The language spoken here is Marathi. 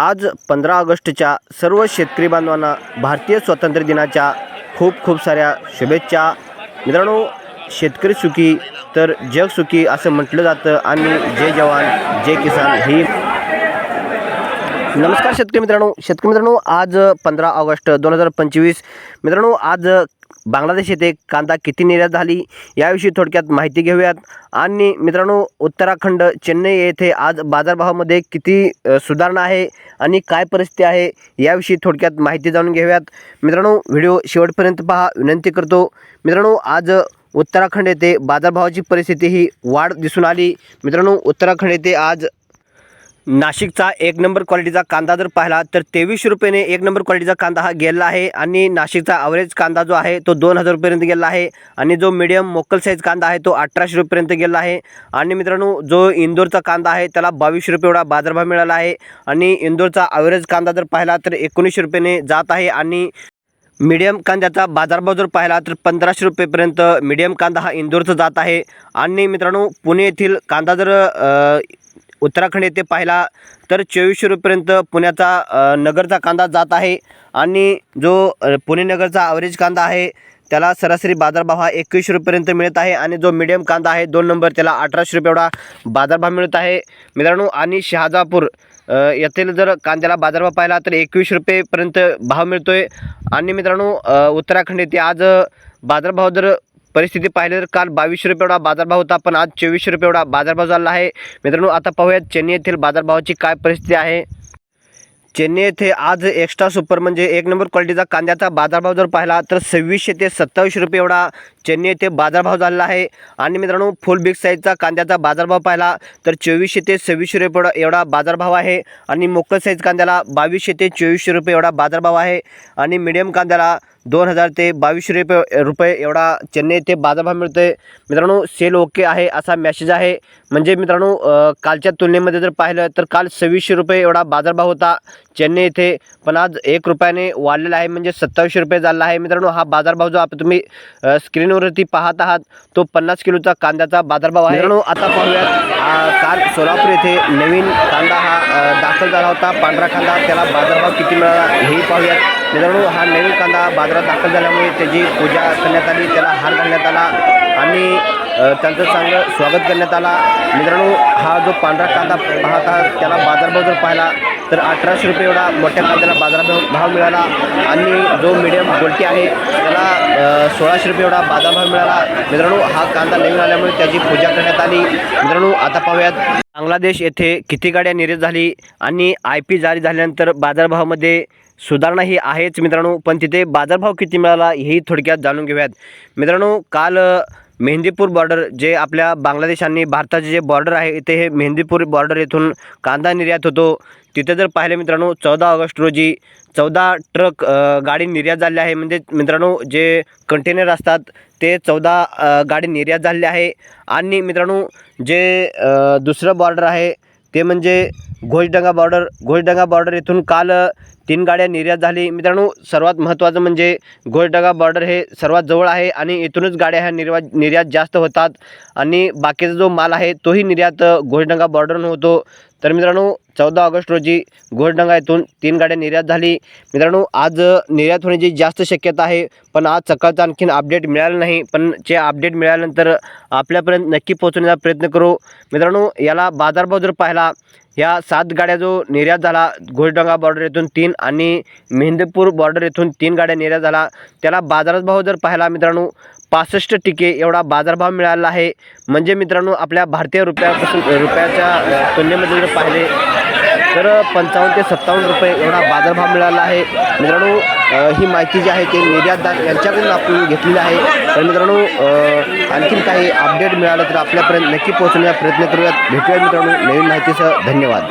आज पंधरा ऑगस्टच्या सर्व शेतकरी बांधवांना भारतीय स्वातंत्र्य दिनाच्या खूप खूप साऱ्या शुभेच्छा. मित्रांनो शेतकरी सुखी तर जग सुखी असं म्हटलं जातं. आणि जय जवान जय किसान. ही नमस्कार शेतकरी मित्रांनो. शेतकरी मित्रांनो आज पंधरा ऑगस्ट दोन हजार पंचवीस. मित्रांनो आज बांगलादेश येथे कांदा किती निर्यात झाली याविषयी थोडक्यात माहिती घेऊयात. आणि मित्रांनो उत्तराखंड चेन्नई येथे आज बाजारभावामध्ये किती सुधारणा आहे आणि काय परिस्थिती आहे याविषयी थोडक्यात माहिती जाणून घेऊयात. मित्रांनो व्हिडिओ शेवटपर्यंत पहा. विनंती करतो. मित्रांनो आज उत्तराखंड येथे बाजारभावाची परिस्थिती ही वाढ दिसून आली. मित्रांनो उत्तराखंड येथे आज नाशिकचा एक नंबर क्वालिटीचा कांदा जर पाहिला तर तेवीसशे रुपयाने एक नंबर क्वालिटीचा कांदा हा गेला आहे. आणि नाशिकचा ॲव्हरेज कांदा जो आहे तो दोन हजार रुपयेपर्यंत गेला आहे. आणि जो मिडियम मोकल साईज कांदा आहे तो अठराशे रुपयेपर्यंत गेला आहे. आणि मित्रांनो जो इंदोरचा कांदा आहे त्याला बावीसशे रुपये एवढा बाजारभाव मिळाला आहे. आणि इंदोरचा ॲव्हरेज कांदा जर पाहिला तर एकोणीसशे रुपयेने जात आहे. आणि मीडियम कांद्याचा बाजारभाव जर पाहिला तर पंधराशे रुपयेपर्यंत मीडियम कांदा हा इंदोरचा जात आहे. आणि मित्रांनो पुणे येथील कांदा जर उत्तराखंड येथे पाहिला तर चोवीसशे रुपयेपर्यंत पुण्याचा नगरचा कांदा जात आहे. आणि जो पुणे नगरचा ॲव्हरेज कांदा आहे त्याला सरासरी बाजारभाव हा एकवीसशे रुपयेपर्यंत मिळत आहे. आणि जो मिडियम कांदा आहे दोन नंबर त्याला अठराशे रुपये एवढा बाजारभाव मिळत आहे. मित्रांनो आणि शहाजापूर येथील जर कांद्याला बाजारभाव पाहिला तर एकवीस रुपयेपर्यंत भाव मिळतो आहे आणि मित्रांनो उत्तराखंड येथे आज बाजारभाव जर परिस्थिती पाहिली तर काल बावीसशे रुपये एवढा बाजारभाव होता पण आज चोवीसशे रुपये एवढा बाजारभाव झाला आहे. मित्रांनो आता पाहूयात चेन्नई येथील बाजारभावाची काय परिस्थिती आहे. चेन्नई येथे आज एक्स्ट्रा सुपर म्हणजे एक नंबर क्वालिटीचा कांद्याचा बाजारभाव जर पाहिला तर सव्वीसशे ते सत्तावीसशे रुपये एवढा चेन्नई येथे बाजारभाव झालेला आहे. आणि मित्रांनो फुल बिग साईजचा कांद्याचा बाजारभाव पाहिला तर चोवीसशे ते सव्वीसशे रुपये एवढा- बाजारभाव आहे. आणि मोकळ साईज कांद्याला बावीसशे ते चोवीसशे रुपये एवढा बाजारभाव आहे. आणि मिडियम कांद्याला दोन हजार ते बावीसशे रुपये रुपये एवढा चेन्नई येथे बाजारभाव मिळतो आहे मित्रांनो सेल ओके आहे असा मॅसेज आहे. म्हणजे मित्रांनो कालच्या तुलनेमध्ये जर पाहिलं तर काल सव्वीसशे रुपये एवढा बाजारभाव होता चेन्नई येथे. पण आज एक रुपयाने वाढलेला आहे. म्हणजे सत्तावीसशे रुपये झाला आहे. मित्रांनो हा बाजारभाव जो आपण तुम्ही स्क्रीन स्क्रीनवरती पाहत आहात तो पन्नास किलोचा कांद्याचा बाजारभाव आहे. आता पाहूयात काल सोलापूर येथे नवीन कांदा हा दाखल झाला होता पांढरा कांदा. त्याला बाजारभाव किती मिळाला हेही पाहूयात. मित्रांनो हा नवीन कांदा बाजारात दाखल झाल्यामुळे त्याची पूजा करण्यात आली त्याला हार घालण्यात आला. आणि त्यांचं चांगलं स्वागत करण्यात आला. मित्रांनो हा जो पांढरा कांदा पाहत आहात त्याला बाजारभाव जर पाहिला तर अठराशे रुपये एवढा मोठ्या कांद्याला बाजारभाव भाव मिळाला. आणि जो मिडियम गोलटी आहे त्याला सोळाशे रुपये एवढा बाजारभाव मिळाला. मित्रांनो हा कांदा नवीन आल्यामुळे त्याची पूजा करण्यात आली. मित्रांनो आता पाहूयात. बांगलादेश येथे किती गाड्या निर्यात झाली आणि आय पी जारी झाल्यानंतर बाजारभावामध्ये सुधारणा ही आहेच मित्रांनो. पण तिथे बाजारभाव किती मिळाला हेही थोडक्यात जाणून घेऊयात. मित्रांनो काल मेहंदीपूर बॉर्डर जे आपल्या बांगलादेश आणि भारताचे जे बॉर्डर आहे इथे हे मेहंदीपूर बॉर्डर येथून कांदा निर्यात होतो. तिथे जर पाहिलं मित्रांनो चौदा ऑगस्ट रोजी चौदा ट्रक गाडी निर्यात झाली आहे. म्हणजे मित्रांनो जे कंटेनर असतात ते चौदा गाडी निर्यात झाली आहे. आणि मित्रांनो जे दुसरं बॉर्डर आहे ते म्हणजे घोषडंगा बॉर्डर घोषडंगा बॉर्डर येथून काल तीन गाड्या निर्यात झाली. मित्रांनो सर्वात महत्त्वाचं म्हणजे घोषडंगा बॉर्डर हे सर्वात जवळ आहे आणि इथूनच गाड्या ह्या निर्वा निर्यात जास्त होतात. आणि बाकीचा जो माल आहे तोही निर्यात घोषडंगा बॉर्डरनं होतो. तर मित्रांनो चौदा ऑगस्ट रोजी घोषडंगा येथून तीन गाड्या निर्यात झाली. मित्रांनो आज निर्यात होण्याची जास्त शक्यता आहे पण आज सकाळचा आणखीन अपडेट मिळालं नाही. पण जे अपडेट मिळाल्यानंतर आपल्यापर्यंत नक्की पोहोचण्याचा प्रयत्न करू. मित्रांनो याला बाजारभाव जर पाहिला ह्या सात गाड्या जो निर्यात झाला घोषडंगा बॉर्डर येथून तीन आणि मेहंदीपूर बॉर्डर येथून तीन गाड्या निर्यात झाला. त्याला बाजारात भाव जर पाहिला मित्रांनो पासष्ट टिके एवढा बाजारभाव मिळाला आहे. म्हणजे मित्रांनो आपल्या भारतीय रुपयापासून रुपयाच्या तुलनेमध्ये जर पाहिले तर पंचावन्न ते सत्तावन्न रुपये एवढा बाजारभाव मिळाला आहे. मित्रांनो ही माहिती जी आहे ते निर्यातदार यांच्याकडून आपण घेतलेली आहे. तर मित्रांनो आणखीन काही अपडेट मिळालं तर आपल्यापर्यंत नक्की पोहोचण्याचा प्रयत्न करूयात. भेटूया मित्रांनो नवीन माहितीसह. धन्यवाद.